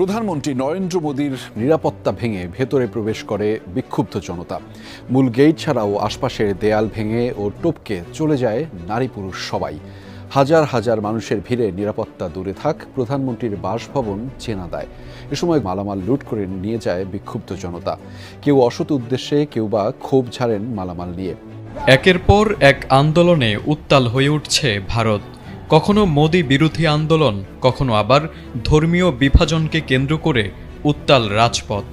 প্রধানমন্ত্রী নরেন্দ্র মোদীর নিরাপত্তা ভেঙে ভেতরে প্রবেশ করে বিক্ষুব্ধ জনতা। মূল গেট ছাড়াও আশপাশের দেয়াল ভেঙে ও টপকে চলে যায় নারী পুরুষ সবাই। হাজার হাজার মানুষের ভিড়ে নিরাপত্তা দূরে থাক, প্রধানমন্ত্রীর বাসভবন চেনা দেয়। এ সময় মালামাল লুট করে নিয়ে যায় বিক্ষুব্ধ জনতা। কেউ অসৎ উদ্দেশ্যে কেউ বা ক্ষোভ ঝাড়েন মালামাল নিয়ে। একের পর এক আন্দোলনে উত্তাল হয়ে উঠছে ভারত। কখনো মোদি বিরোধী আন্দোলন, কখনো আবার ধর্মীয় বিভাজনকে কেন্দ্র করে উত্তাল রাজপথ।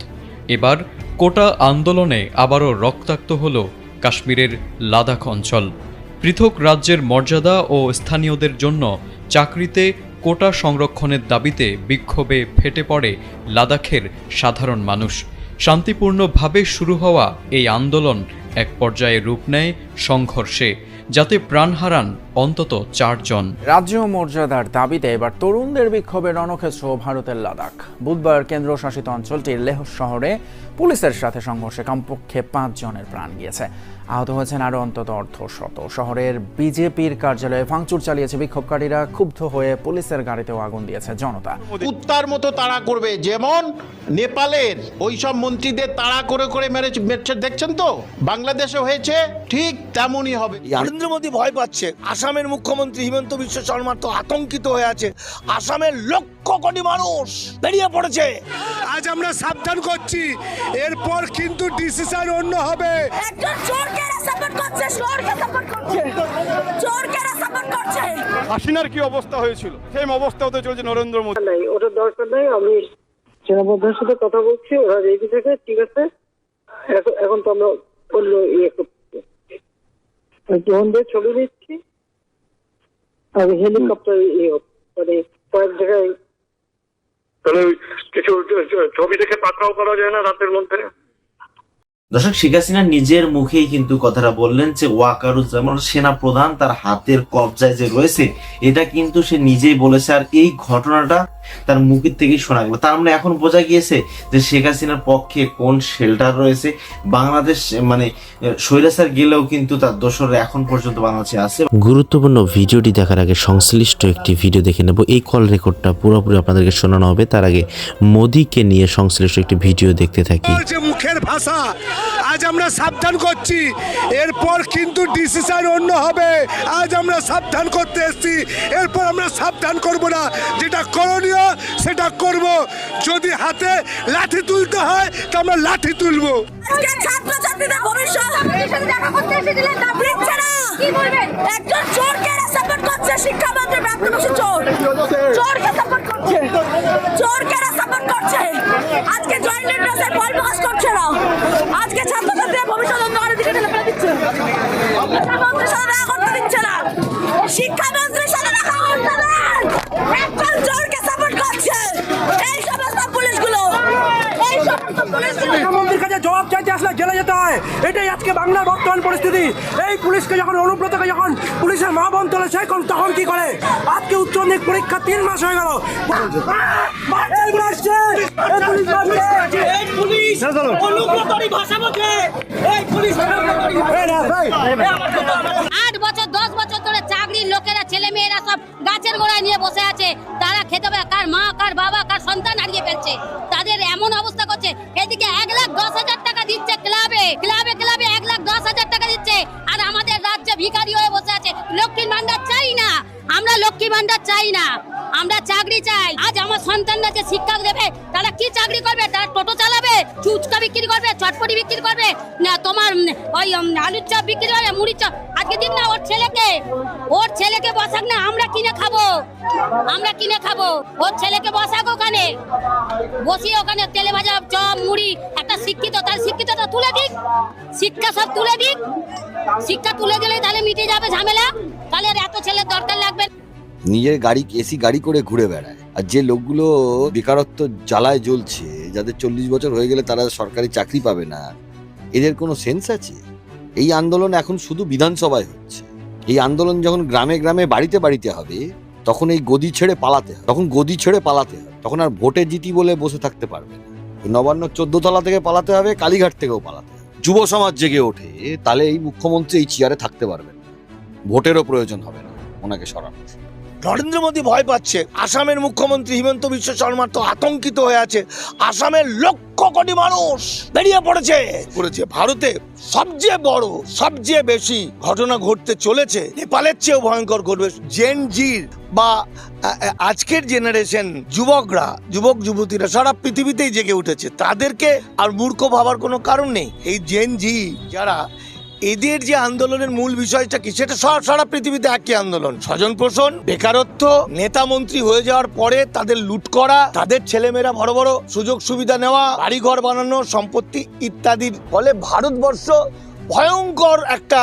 এবার কোটা আন্দোলনে আবারও রক্তাক্ত হল কাশ্মীরের লাদাখ অঞ্চল। পৃথক রাজ্যের মর্যাদা ও স্থানীয়দের জন্য চাকরিতে কোটা সংরক্ষণের দাবিতে বিক্ষোভে ফেটে পড়ে লাদাখের সাধারণ মানুষ। শান্তিপূর্ণভাবে শুরু হওয়া এই আন্দোলন এক পর্যায়ে রূপ নেয় সংঘর্ষে। যাতে প্রাণ হারান অন্তত চারজন। রাজ্য মর্যাদার দাবিতে এবার তরুণদের বিক্ষোভে রণক্ষেত্র ভারতের লাদাখ। বুধবার কেন্দ্রশাসিত অঞ্চলটির লেহ শহরে পুলিশের সাথে সংঘর্ষে কমপক্ষে পাঁচ জনের প্রাণ গিয়েছে। আহত হয়েছেন আরও অন্তত অর্ধশত। শহরের বিজেপির কার্যালয়ে ভাঙচুর চালিয়েছে বিক্ষোভকারীরা ক্ষুব্ধ হয়ে পুলিশের গাড়িতেও আগুন দিয়েছে জনতা। কুত্তার মতো তাড়া করবে যেমন নেপালের ওই সব মন্ত্রীদের তাড়া করে করে মেরে মেরেছে দেখছেন তো? বাংলাদেশে হয়েছে ঠিক তেমনই হবে। নরেন্দ্র মোদী ভয় পাচ্ছে। আসামের মুখ্যমন্ত্রী হিমন্ত বিশ্ব শর্মা তো আতঙ্কিত হয়ে আছে। আসামের লক্ষ কোটি মানুষ বেরিয়ে পড়েছে। আজ আমরা সাবধান করছি। এরপর কিন্তু ডিসিশন অন্য হবে। একজন চোরকে সাপোর্ট করছে চোরকে সাপোর্ট করছে। চোরকে সাপোর্ট করছে। হাসিনার কি অবস্থা হয়েছিল? সেম অবস্থা হতে চলছে নরেন্দ্র মোদী। নাই ওটা দরকার নাই আমি সেনাবাহিনীর সাথে কথা বলছি ওরা রেডি থাকে ঠিক আছে। এখন এখন তো আমরা অন্য ইয়ে করছি। ড্রোন দিয়ে ছবি দিচ্ছি আর হেলিকপ্টার ইয়ে হোক, মানে কয়েক জায়গায় তাহলে কিছু ছবি দেখে পাকাও করা যায় না রাতের মধ্যে? দর্শক, শেখ হাসিনা নিজের মুখেই কিন্তু কথাটা বললেন যে ওয়াকারুজ্জামান সেনা প্রধান তার হাতের কবজায় যে রয়েছে, এটা কিন্তু সে নিজেই বলেছে। আর এই ঘটনাটা তার মুখের থেকেই শোনা গেল। তার মানে এখন বোঝা গিয়েছে যে শেখ হাসিনার পক্ষে কোন শেল্টার রয়েছে। বাংলাদেশ মানে স্বৈরাচার গেলেও কিন্তু তার দোসররা এখন পর্যন্ত বাংলাদেশে আছে। গুরুত্বপূর্ণ ভিডিওটি দেখার আগে সংশ্লিষ্ট একটি ভিডিও দেখে নেব। এই কল রেকর্ডটা পুরোপুরি আপনাদেরকে শোনানো হবে। তার আগে মোদিকে নিয়ে সংশ্লিষ্ট একটি ভিডিও দেখতে থাকি। মুখের ভাষা। আজ আমরা সাবধান করছি। এরপর কিন্তু ডিসিশন অন্য হবে। আজ আমরা সাবধান করতে এসেছি। এরপর আমরা সাবধান করব না। যেটা করণীয় সেটা করব। যদি হাতে লাঠি তুলতে হয় তো আমরা লাঠি তুলবো। আজকে ছাত্রছাত্রীদের ভবিষ্যৎ দেখা করতে এসেছিলেন তা দিচ্ছে কি বলবেন? একজন চোরকে সাপোর্ট করছে শিক্ষামন্ত্রী প্রাপ্ত বসে চোর। চোরকে সাপোর্ট করছে। চোরকে সাপোর্ট করছে। আজকে জয়েন্ট ইন্টারেস্টের ফল প্রকাশ করছে না। আজকে ছাত্রছাত্রীদের ভবিষ্যৎ অন্ধকারের দিকে ঠেলে ফেলে দিচ্ছে। শিক্ষামন্ত্রীর সাথে দেখা করতে দিচ্ছে না। শিক্ষামন্ত্রীর সাথে দেখা করতে দেন হয়। এটাই আজকে বাংলার বর্তমান পরিস্থিতি। এই পুলিশকে যখন অনুব্রতকে যখন পুলিশের মা বোন তোলে সে কোন- তখন কি করে? আজকে উচ্চ মাধ্যমিক পরীক্ষা তিন মাস হয়ে গেল। এই পুলিশ আসছে, এই পুলিশ আসছে। এই না, এই। আট বছর দশ বছর ধরে চাকরির লোকেরা ছেলে মেয়েরা সব গাছের গোড়ায় নিয়ে বসে আছে। তারা খেতে পাবে কার মা কার বাবা কার সন্তান হারিয়ে ফেলছে। তাদের এমন অবস্থা করছে। এদিকে এক লাখ দশ হাজার টাকা দিচ্ছে ক্লাবে। ক্লাবে ক্লাবে এক লাখ দশ হাজার টাকা দিচ্ছে। আর আমাদের রাজ্যে ভিখারি হয়ে বসে আছে। লক্ষ্মীর ভান্ডার চাই না। আমরা লক্ষ্মী ভান্ডার চাই না। আমরা চাকরি চাই। আজ আমার সন্তানরা যে শিক্ষা দেবে, তারা কি চাকরি করবে? তারা টোটো চালাবে, চুচকা বিক্রি করবে, চটপটি বিক্রি করবে? না তোমার ওই আলুর চপ বিক্রি করবে মুড়ির চপ। আজকে দিন না, ওর ছেলেকে ওর ছেলেকে বসাক না, আমরা কিনে খাব। আমরা কিনে খাব। ওর ছেলেকে বসাক ওখানে। বসিয়ে ওখানে তেলে ভাজা চপ, মুড়ি, একটা শিক্ষিত তার শিক্ষিতটা তুলে দিক। শিক্ষা সব তুলে দিক। শিক্ষা তুলে দিলে তাহলে মিটে যাবে ঝামেলা। তাহলে এত ছেলের দরকার লাগবে নিজের গাড়ি, এসি গাড়ি করে ঘুরে বেড়ায়। আর যে লোকগুলো বেকারত্ব জ্বালায় জ্বলছে, যাদের চল্লিশ বছর হয়ে গেলে তারা সরকারি চাকরি পাবে না। এদের কোনো সেন্স আছে? এই আন্দোলন এখন শুধু বিধানসভায় হচ্ছে। এই আন্দোলন যখন গ্রামে গ্রামে বাড়িতে বাড়িতে হবে, তখন এই গদি ছেড়ে পালাতে হবে। তখন গদি ছেড়ে পালাতে হবে। তখন আর ভোটে জিতি বলে বসে থাকতে পারবে নবান্ন চোদ্দ তলা থেকে পালাতে হবে, কালীঘাট থেকেও পালাতে হবে। যুব সমাজ জেগে ওঠে, তাহলে এই মুখ্যমন্ত্রী এই চেয়ারে থাকতে পারবেন ভোটেরও প্রয়োজন হবে না ওনাকে সরানোর। নরেন্দ্র মোদী ভয় পাচ্ছে। আসামের মুখ্যমন্ত্রী হিমন্ত বিশ্ব শর্মা তো আতঙ্কিত হয়ে আছে। আসামের লক্ষ কোটি মানুষ বেরিয়ে পড়েছে। পড়েছে ভারতে সবচেয়ে বড়, সবচেয়ে বেশি ঘটনা ঘটতে চলেছে। নেপালের চেয়েও ভয়ঙ্কর ঘটবে। জেন জির বা আজকের জেনারেশন যুবকরা, যুবক, যুবতীরা সারা পৃথিবীতেই জেগে উঠেছে। তাদেরকে আর মূর্খ ভাবার কোনো কারণ নেই। এই জেন জি যারা এদের যে আন্দোলনের মূল বিষয়টা কি, সেটা সারা সারা পৃথিবীতে একই আন্দোলন। স্বজন পোষণ, বেকারত্ব, নেতা মন্ত্রী হয়ে যাওয়ার পরে তাদের লুট করা, তাদের ছেলেমেয়েরা বড় বড় সুযোগ সুবিধা নেওয়া, বাড়িঘর বানানো, সম্পত্তি ইত্যাদির ফলে ভারতবর্ষ ভয়ঙ্কর একটা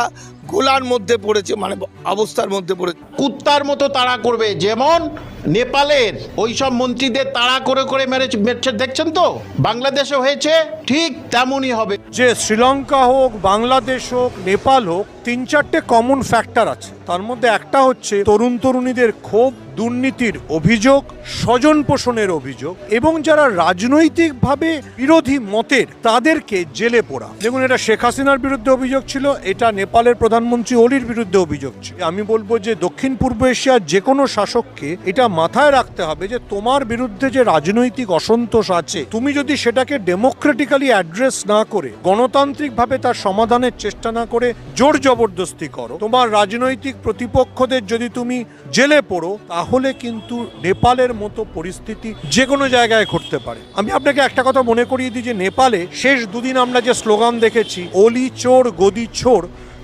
গোলার মধ্যে পড়েছে মানে অবস্থার মধ্যে পড়েছে। কুত্তার মতো তাড়া করবে যেমন নেপালের ওই সব মন্ত্রীদের তাড়া করে করে মেরেছে মেরছে দেখছেন তো? বাংলাদেশে হয়েছে ঠিক তেমনই হবে। যে শ্রীলঙ্কা হোক বাংলাদেশ হোক নেপাল হোক তিন চারটে কমন ফ্যাক্টর আছে। তার মধ্যে একটা হচ্ছে তরুণ তরুণীদের ক্ষোভ দুর্নীতির অভিযোগ, স্বজন পোষণের অভিযোগ এবং যারা রাজনৈতিকভাবে বিরোধী মতের তাদেরকে জেলে পোড়া। দেখুন, এটা শেখ হাসিনার বিরুদ্ধে অভিযোগ ছিল, এটা নেপালের প্রধানমন্ত্রী ওলির বিরুদ্ধে অভিযোগ ছিল। আমি বলব যে দক্ষিণ পূর্ব এশিয়ার যে কোনো শাসককে এটা মাথায় রাখতে হবে যে তোমার বিরুদ্ধে যে রাজনৈতিক অসন্তোষ আছে, তুমি যদি সেটাকে ডেমোক্রেটিক্যালি অ্যাড্রেস না করে, গণতান্ত্রিকভাবে তার সমাধানের চেষ্টা না করে জোর জবরদস্তি করো, তোমার রাজনৈতিক প্রতিপক্ষদের যদি তুমি জেলে পড়ো, তাহলে কিন্তু নেপালের মতো পরিস্থিতি যে কোনো জায়গায় ঘটতে পারে। আমি আপনাকে একটা কথা মনে করিয়ে দিই যে নেপালে শেষ দুদিন আমরা যে স্লোগান দেখেছি, অলি চোর, গদি চোর,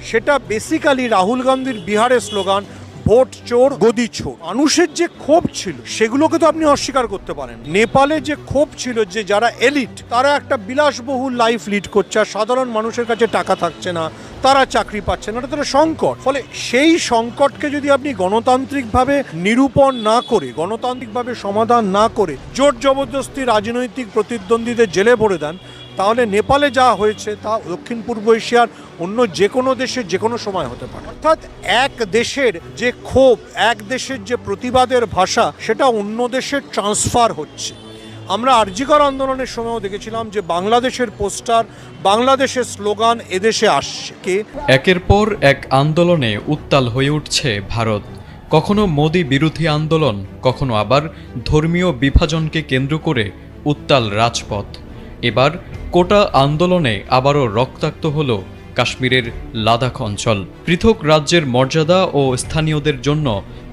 সেটা বেসিক্যালি রাহুল গান্ধীর বিহারের স্লোগান, ভোট চোর, গদি চোর। মানুষের যে ক্ষোভ ছিল, সেগুলোকে তো আপনি অস্বীকার করতে পারেন। নেপালে যে ক্ষোভ ছিল যে যারা এলিট, তারা একটা বিলাসবহুল লাইফ লিড করছে, আর সাধারণ মানুষের কাছে টাকা থাকছে না তারা চাকরি পাচ্ছে না। এটা সংকট। ফলে সেই সংকটকে যদি আপনি গণতান্ত্রিকভাবে নিরূপণ না করে, গণতান্ত্রিকভাবে সমাধান না করে জোর জবরদস্তি রাজনৈতিক প্রতিদ্বন্দ্বীদের জেলে ভরে দেন, তাহলে নেপালে যা হয়েছে তা দক্ষিণ পূর্ব এশিয়ার অন্য যে কোনো দেশে যে কোনো সময় হতে পারে। অর্থাৎ এক দেশের যে ক্ষোভ, এক দেশের যে প্রতিবাদের ভাষা, সেটা অন্য দেশে ট্রান্সফার হচ্ছে। আমরা আরজিকর আন্দোলনের সময়ও দেখেছিলাম যে বাংলাদেশের পোস্টার, বাংলাদেশের স্লোগান এদেশে আসছে। একের পর এক আন্দোলনে উত্তাল হয়ে উঠছে ভারত। কখনো মোদী বিরোধী আন্দোলন, কখনো আবার ধর্মীয় বিভাজনকে কেন্দ্র করে উত্তাল রাজপথ। এবার কোটা আন্দোলনে আবারও রক্তাক্ত হল কাশ্মীরের লাদাখ অঞ্চল। পৃথক রাজ্যের মর্যাদা ও স্থানীয়দের জন্য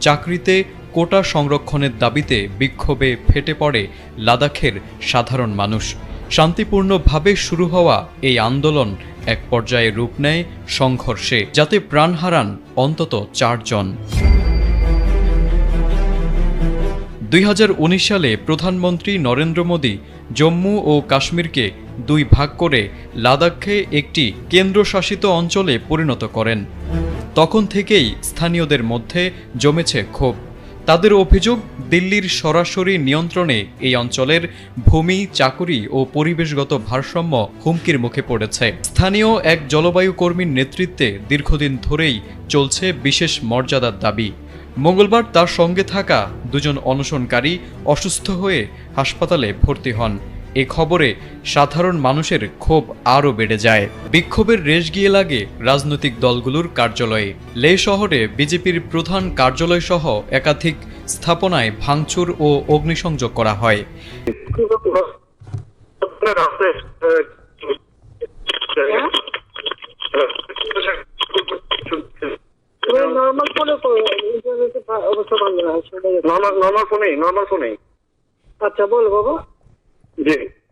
চাকরিতে কোটা সংরক্ষণের দাবিতে বিক্ষোভে ফেটে পড়ে লাদাখের সাধারণ মানুষ। শান্তিপূর্ণভাবে শুরু হওয়া এই আন্দোলন এক পর্যায়ে রূপ নেয় সংঘর্ষে, যাতে প্রাণ হারান অন্তত চারজন। দুই হাজার উনিশ সালে প্রধানমন্ত্রী নরেন্দ্র মোদী জম্মু ও কাশ্মীরকে দুই ভাগ করে লাদাখে একটি কেন্দ্রশাসিত অঞ্চলে পরিণত করেন। তখন থেকেই স্থানীয়দের মধ্যে জমেছে ক্ষোভ। তাদের অভিযোগ, দিল্লির সরাসরি নিয়ন্ত্রণে এই অঞ্চলের ভূমি, চাকুরি ও পরিবেশগত ভারসাম্য হুমকির মুখে পড়েছে। স্থানীয় এক জলবায়ু কর্মীর নেতৃত্বে দীর্ঘদিন ধরেই চলছে বিশেষ মর্যাদার দাবি। মঙ্গলবার তার সঙ্গে থাকা দুজন অনশনকারী অসুস্থ হয়ে হাসপাতালে ভর্তি হন। এ খবরে সাধারণ মানুষের ক্ষোভ আরও বেড়ে যায়। বিক্ষোভের রেশ গিয়ে লাগে রাজনৈতিক দলগুলোর কার্যালয়ে। লে শহরে বিজেপির প্রধান কার্যালয় সহ একাধিক স্থাপনায় ভাঙচুর ও অগ্নিসংযোগ করা হয়। নর্মাল ফোনেই নর্মাল ফোনেই আচ্ছা বলো বাবা। জি।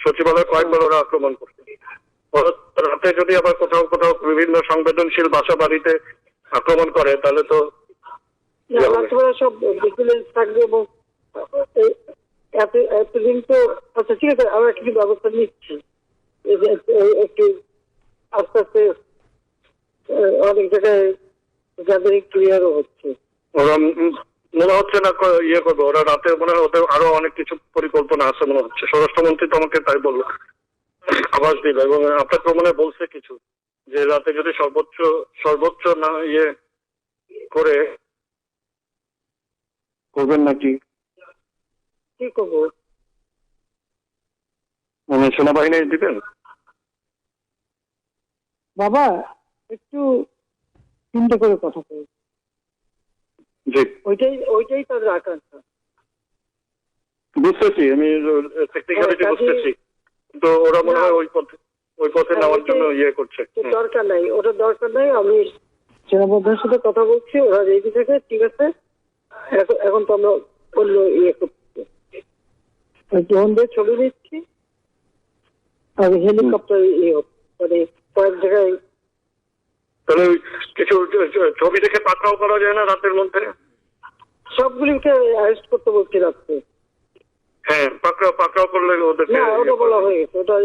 সচিবালয় কয়েকবার ওরা আক্রমণ করছে। রাতে যদি আবার কোথাও কোথাও বিভিন্ন সংবেদনশীল বাসা বাড়িতে আক্রমণ করে তাহলে তো সব ভিজিলেন্স থাকবে এবং এতদিন তো আচ্ছা ঠিক আছে আমরা কিছু ব্যবস্থা নিচ্ছি। একটু আস্তে আস্তে অনেক জায়গায় ক্লিয়ারও হচ্ছে। ওরা মনে হচ্ছে না ইয়ে করবে ওরা রাতে মনে হয় ওদের আরও অনেক কিছু পরিকল্পনা আছে মনে হচ্ছে। স্বরাষ্ট্রমন্ত্রী তো আমাকে তাই বলল। আভাস দিল এবং আপনাকে মনে বলছে কিছু যে রাতে যদি সর্বোচ্চ সর্বোচ্চ না ইয়ে করে করবেন নাকি? কি করব? মানে সেনাবাহিনী দিবেন? বাবা একটু চিন্তা করে কথা বল জি ওইটাই ওইটাই তাদের আকাঙ্ক্ষা। বুঝতেছি আমি টেকনিক্যালিটি বুঝতেছি। তো ওরা মনে হয় ওই পথে ওই পথে নেওয়ার জন্য ইয়ে করছে। দরকার নাই ওটা দরকার নাই আমি সেনাবদ্ধের সাথে কথা বলছি ওরা রেডি থাকে ঠিক আছে। এখন তো আমরা অন্য ইয়ে করছি। ড্রোন দিয়ে ছবি দিচ্ছি আর হেলিকপ্টার ইয়ে। মানে কয়েক জায়গায় তাহলে কিছু ছবি দেখে পাকড়াও করা যায় না রাতের মধ্যে? সবগুলিকে অ্যারেস্ট করতে বলছি রাত্রে? হ্যাঁ পাকড়াও পাকড়াও করলে ওদেরকে না ওটা ইয়ে বলা হয়ে। গেছে। ওটা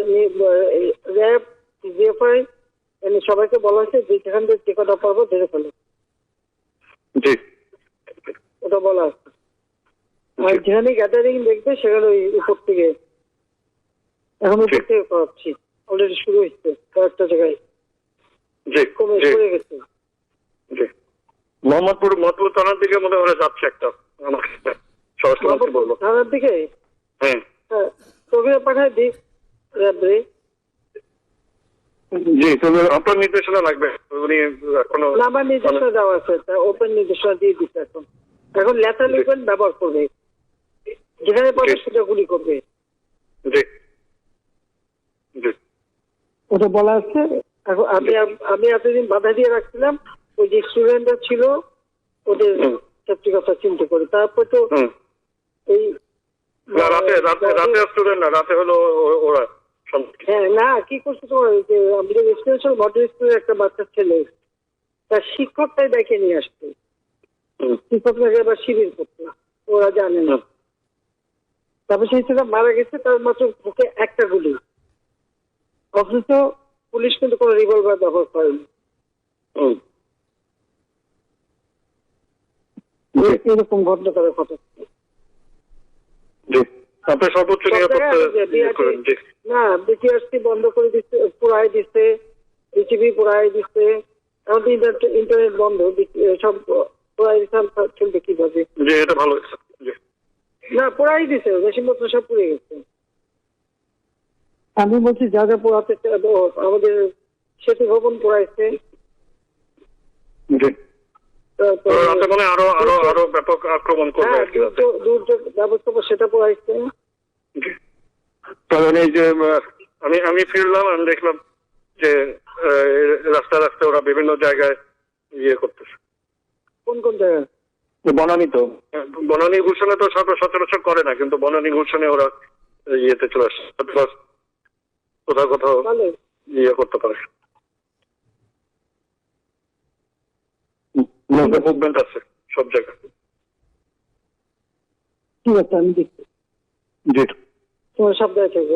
র্যাব জিএফআই এমনি সবাইকে বলা হয়েছে যে যেখান থেকে টিকাটা পারব ধরে ফেলো। জি। ওটা বলা আছে আর যেখানে গ্যাদারিং দেখবে সেখানে ওই উপর থেকে। এখন উপর থেকে করাচ্ছি অলরেডি শুরু হয়েছে কয়েকটা জায়গায়। জি কমে গেছে। জি। মোহাম্মদপুর মতপুর থানার দিকে মনে হয় যাচ্ছে একটা। আমাকে স্বরাষ্ট্রমন্ত্রী বলল। থানার দিকে? হ্যাঁ। হ্যাঁ তোকে পাঠায় দিই। র্যাবরে জি তবে আপনার নির্দেশনা লাগবে। উনি এখনও না আমার নির্দেশনা দেওয়া আছে ওপেন নির্দেশনা দিয়ে দিচ্ছে এখন। এখন লেটার লিখবেন ব্যবহার করবে। যেখানে পাবে। সেটা গুলি করবে। জি। জি। ওটা বলা আছে। এখন আমি আমি এতদিন বাধা দিয়ে রাখছিলাম ওই যে স্টুডেন্টরা ছিল ওদের। সেফটি কথা চিন্তা করে। তারপর তো এই না রাতে রাতে রাতে স্টুডেন্ট না রাতে হলো ওরা হ্যাঁ না কি করছে তোমার ওই যে আমাদের রেসিডেন্সিয়াল মডেল স্কুলের একটা বাচ্চা ছেলে। তার শিক্ষকটাই দেখে নিয়ে আসতো। শিক্ষকটাকে আবার শিবির করতো। ওরা জানে না। তারপর সেই ছেলেটা মারা গেছে তার মাত্র বুকে একটা গুলি। অথচ পুলিশ কিন্তু কোনো রিভলভার ব্যবহার করেনি হুম। এ- এরকম ঘটনা তাদের জি। আপনি সর্বোচ্চ ইয়ে না বিটিআরসি বন্ধ করে দিচ্ছে পুরাই দিচ্ছে বিটিভি পুরাই দিচ্ছে। এখন তো ইন্টারনেট বন্ধ সব পুরাই দিচ্ছে চলবে কীভাবে? জি এটা ভালো না পুরাই দিছে মেশিনপত্র সব পুড়ে গেছে। আমি বলছি যা যা পোড়াতে আমাদের সেতু ভবন পোড়াইছে। জি। তো রাতে মনে আরও আরও আরও ব্যাপক আক্রমণ করবে হ্যাঁ আর কি দুর্যোগ- দুর্যোগ ব্যবস্থাপনা সেটা পোড়াইছে কারণ এই যে আমি আমি ফিরলাম আমি দেখলাম যে রাস্তা রাস্তা ওরা বিভিন্ন জায়গায় ইয়ে করতেছে। কোন কোন জায়গায়? বনানি তো। বনানী ঘোষণা তো সচরাচর করে না কিন্তু বনানী ঘোষণে ওরা ইয়েতে চলে আসছে Plus কোথাও কোথাও ইয়ে করতে পারে। মুভমেন্ট আছে সব জায়গায়। ঠিক আছে আমি দেখছি। জি। তোমার সাবধানে থাকব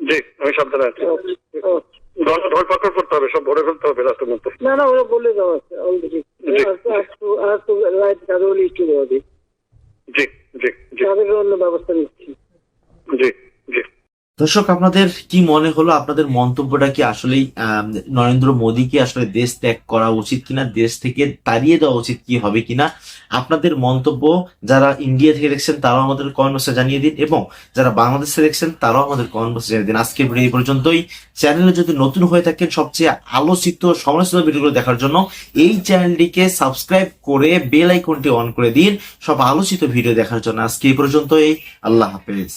জি আমি সাবধানে আছি। ওকে, ওকে। ধর করতে হবে সব ভরে ফেলতে হবে রাস্তার মধ্যে। না না ওরা বলে দেওয়া আছে অলরেডি জি। আর তো রাইট গাড়ি একটু দেওয়া দিই। জি জি জি। তাদের অন্য ব্যবস্থা নিচ্ছি। জি জি। দর্শক, আপনাদের কি মনে হলো? আপনাদের মন্তব্যটা কি আসলেই নরেন্দ্র মোদীকে আসলে দেশ ত্যাগ করা উচিত কিনা? দেশ থেকে তাড়িয়ে দেওয়া উচিত কি হবে কিনা? আপনাদের মন্তব্য যারা ইন্ডিয়া থেকে দেখছেন, তারাও আমাদের কমেন্ট জানিয়ে দিন এবং যারা বাংলাদেশ দেখছেন, তারাও আমাদের বক্সে জানিয়ে দিন। আজকের ভিডিও এই পর্যন্তই। চ্যানেলে যদি নতুন হয়ে থাকেন, সবচেয়ে আলোচিত, সমালোচিত ভিডিওগুলো দেখার জন্য এই চ্যানেলটিকে সাবস্ক্রাইব করে বেল আইকনটি অন করে দিন। সব আলোচিত ভিডিও দেখার জন্য আজকে এই পর্যন্তই। আল্লাহ হাফেজ।